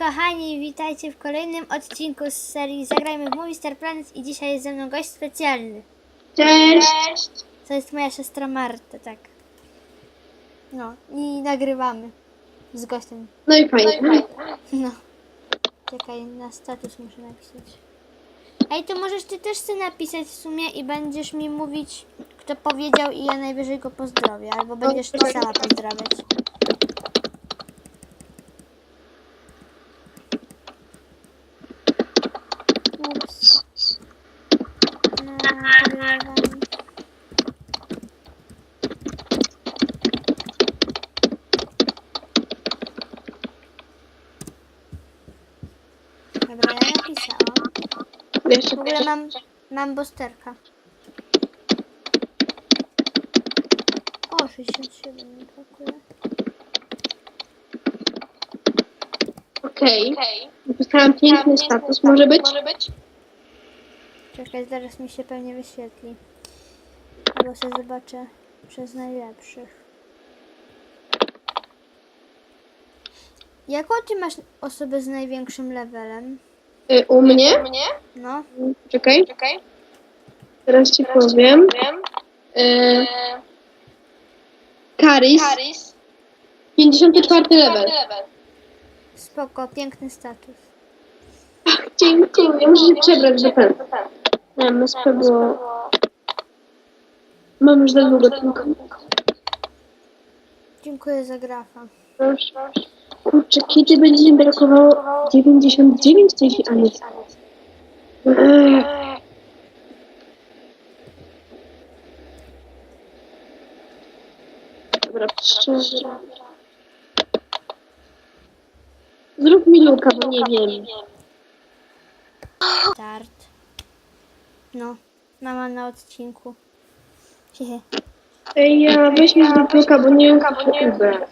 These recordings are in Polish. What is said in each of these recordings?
kochani, witajcie w kolejnym odcinku z serii Zagrajmy w Movie Star Planet i dzisiaj jest ze mną gość specjalny. Cześć! To jest moja siostra Marta, tak. No i nagrywamy z gościem. No i fajnie. No. Czekaj, na status muszę napisać. Ej, to możesz ty też chcę napisać w sumie i będziesz mi mówić, kto powiedział i ja najwyżej go pozdrowię, albo będziesz ty sama pozdrawiać. Dobra, ja napisałam. Jeszcze W ogóle mam, mam bosterka. O, 67 mi brakuje. Okej. Napisałam piękny status. Może być? Czekaj, zaraz mi się pewnie wyświetli. Albo sobie zobaczę przez najlepszych. Jaką ty masz osobę z największym levelem? Y, U mnie? No, Czekaj. Teraz ci powiem. Y, Karis. 54 level. spoko, piękny status. Ach, dziękuję. Muszę się przebrać do pen. Nie, MSP było... Mam już za długo tylko. Dziękuję za grafa. Proszę. Kurczę, kiedy będzie mi brakowało 99 tych, a nie... Ech. Dobra, szczerze. Zrób mi luka, bo nie wiem. Start. No, mama na odcinku. Hehe. Ej, ja weź mi zrób luka, bo nie wiem, co Uber.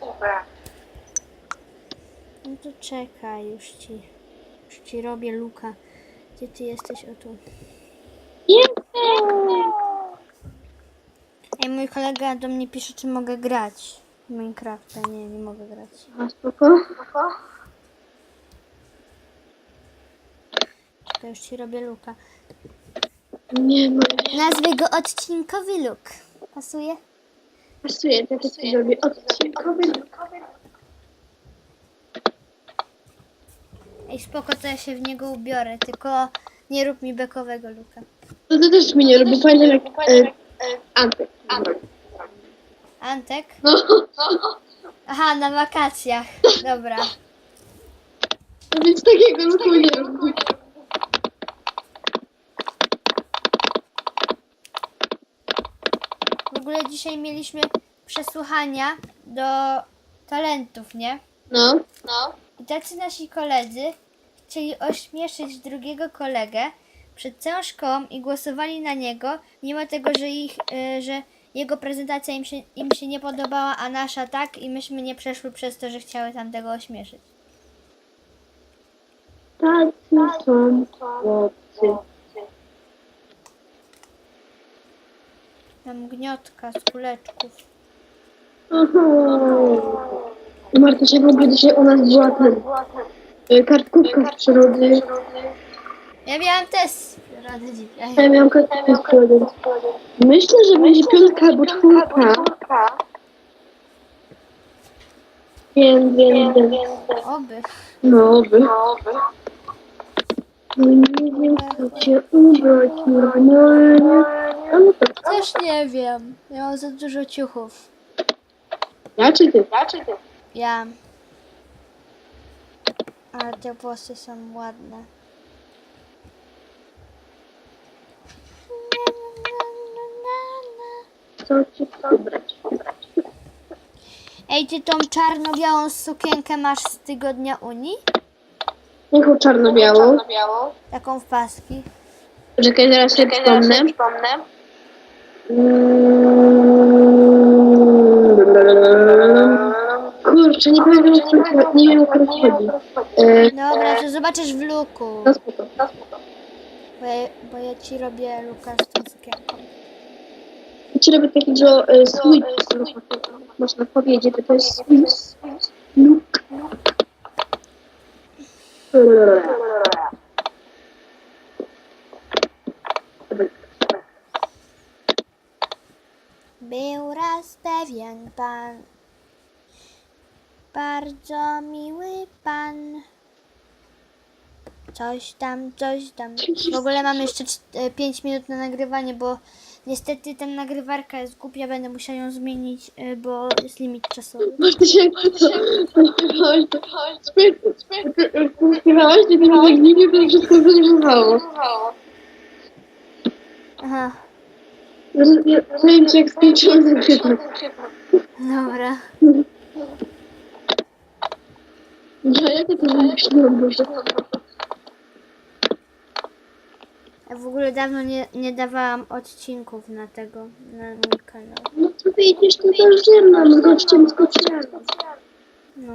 No to czekaj, już ci, już ci robię luka. Gdzie ty jesteś? O tu. Ej, mój kolega do mnie pisze, czy mogę grać w Minecrafta. Nie, nie mogę grać. A spoko? To już ci robię luka. Nie, no. Nazwę go odcinkowy luk. Pasuje? Pasuje, tak jak zrobię odcinkowy luk. Ej, spoko, to ja się w niego ubiorę, tylko nie rób mi bekowego luka. To ty też mi nie robi, pamiętam jak e, Antek. Antek? No, Aha, na wakacjach. Dobra. no więc takiego luku nie robi. Ogóle dzisiaj mieliśmy przesłuchania do talentów, nie? No. No. I tacy nasi koledzy chcieli ośmieszyć drugiego kolegę przed całą szkołą i głosowali na niego, mimo tego, że, ich, y, że jego prezentacja im się, im się nie podobała, a nasza tak i myśmy nie przeszły przez to, że chciały tamtego ośmieszyć. Tacy są chłopcy. Mam gniotka z kuleczków. Aha. Marta się ogóle dzisiaj u nas była ten, kartkówka z przyrody. Ja miałam rady dzisiaj. Ja miałam kartkówkę z przyrody. Myślę, że będzie piątka albo czwórka. Więc, więc, więc. Oby. No, by. No nie wiem, co cię ubrać normalnie. A no to Też nie wiem. Ja mam za dużo ciuchów. ja czy ty? Ja. Ale te włosy są ładne. Co ci ubrać? Ej, ty tą czarno-białą sukienkę masz z tygodnia Unii? Jaką czarno-białą? Taką w paski. Czekaj, zaraz sobie przypomnę. Mm. Kurczę, nie pamiętam, jak to- nie wiem, o co chodzi. E, Dobra, to zobaczysz w luku. No spoko. Bo ja, bo ja ci robię luka z tą sukienką. Ja ci robię takiego e, switch, można powiedzieć, że to jest look. Był raz pewien pan, bardzo miły pan. Coś tam, coś tam. W ogóle mam jeszcze 5 minut na nagrywanie, bo niestety ta nagrywarka jest głupia, będę musiała ją zmienić, y, bo jest limit czasowy. Masz się śpiewałaś, to nie wiem, jak nie wiem, wszystko wyrzucało. Aha, ci, jak skończyłam dobra. Ja jak to wymyśliłam, Boże. Ja w ogóle dawno nie, nie dawałam odcinków na tego, na mój kanał. No to wyjdziesz tu do ziemna, no gościem skoczyłem. No.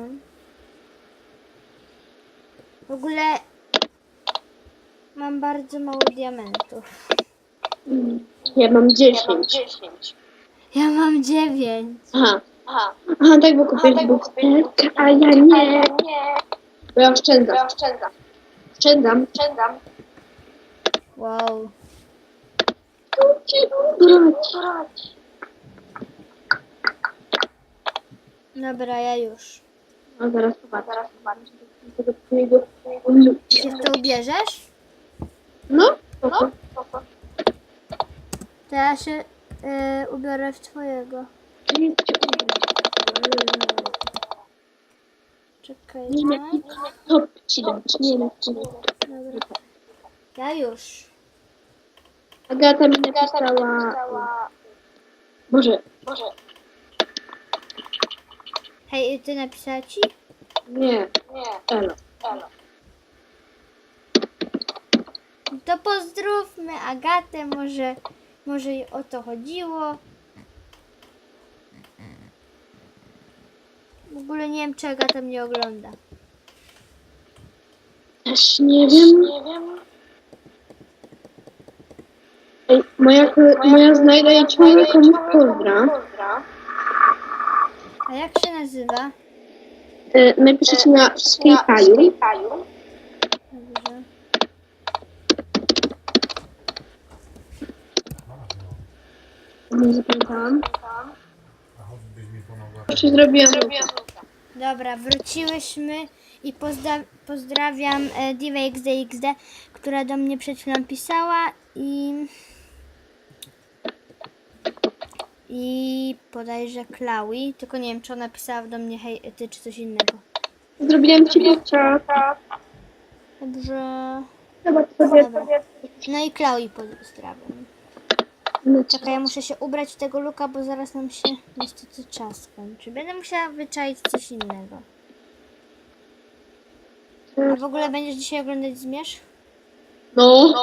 W ogóle mam bardzo mało diamentów. Ja mam 10. Ja mam dziewięć. Aha. Aha, tak, bo kupiłeś bukterkę, a ja nie. Bo ja oszczędzam. Oszczędzam. Wow. Tu brać. Dobra, ja już. No zaraz. Tego twojego ulubienia. Czy to ubierzesz? No, spoko. To ja się y, ubiorę w twojego. Nie. Czekaj. Nie tak. wiem, ci dać. Nie wiem, dać. Dobra. Ja już. Agata mi napisała... Boże, Hej, ty napisała ci? nie. Elo. To pozdrówmy Agatę, może, może jej o to chodziło. W ogóle nie wiem, czy Agata mnie ogląda. Też nie wiem. Ej, moja, moja znajda ciągle komuś pozdra. A jak się nazywa? E, napiszę ci na Skype'u. Nie zapamiętałam. Jeszcze zrobiłam. Dobra, wróciłyśmy i pozdra- pozdrawiam e, Diva XDXD, która do mnie przed chwilą pisała i i podajże Klaui, tylko nie wiem, czy ona pisała do mnie hej, ty, czy coś innego. Zrobiłam ci lipcza. Dobrze. Zobacz sobie. No i Klaui pozdrawiam. No, Czekaj, ja muszę się ubrać w tego luka, bo zaraz nam się niestety czas kończy. Będę musiała wyczaić coś innego. A w ogóle będziesz dzisiaj oglądać Zmierzch? No.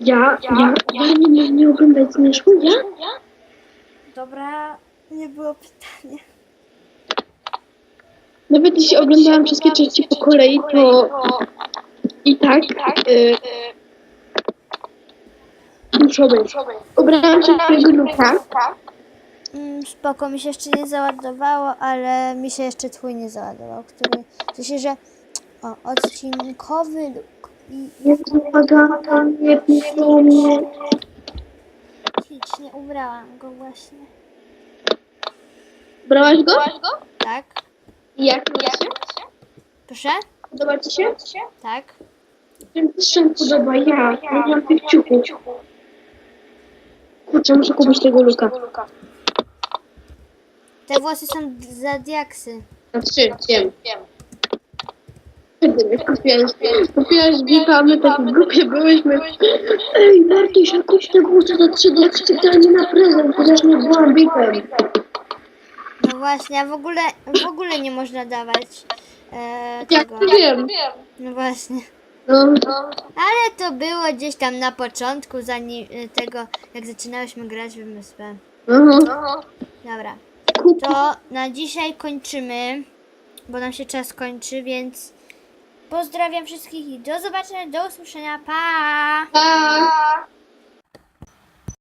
Ja, ja, ja nie mogę nie oglądać zmierzchu, ja? Dobra, nie było pytania. Nawet jeśli oglądałam wszystkie części po kolei, to i tak y, muszą być. Ubrałam się twojego luka. Mm, spoko, mi się jeszcze nie załadowało, ale mi się jeszcze twój nie załadował, który... W sensie, że... O, odcinkowy luk. I Jest Agata, nie piszą mnie. Ślicznie ubrałam go właśnie. Brałaś go? Tak? I jak mi się? Proszę? Podoba ci się? Tak? Czym ci się podoba? Ja, nie mam tych ciuchów. Kurczę, muszę kupić tego luka. Te włosy są za diaksy. Znaczy, wiem. Kiedy mnie kupiłaś? Kupiłaś bipa, a my takie głupie byłyśmy. Ej, Martuś, a kup te włosy za 3 d specjalnie na prezent, chociaż nie byłam bipem. No właśnie, a w ogóle, w ogóle nie można dawać e, Jak tego. to wiem? No właśnie. No, Ale to było gdzieś tam na początku, zanim e, tego, jak zaczynałyśmy grać w MSP. aha. Dobra. Kup. To na dzisiaj kończymy, bo nam się czas kończy, więc Pozdrawiam wszystkich i do zobaczenia, do usłyszenia. Pa! pa.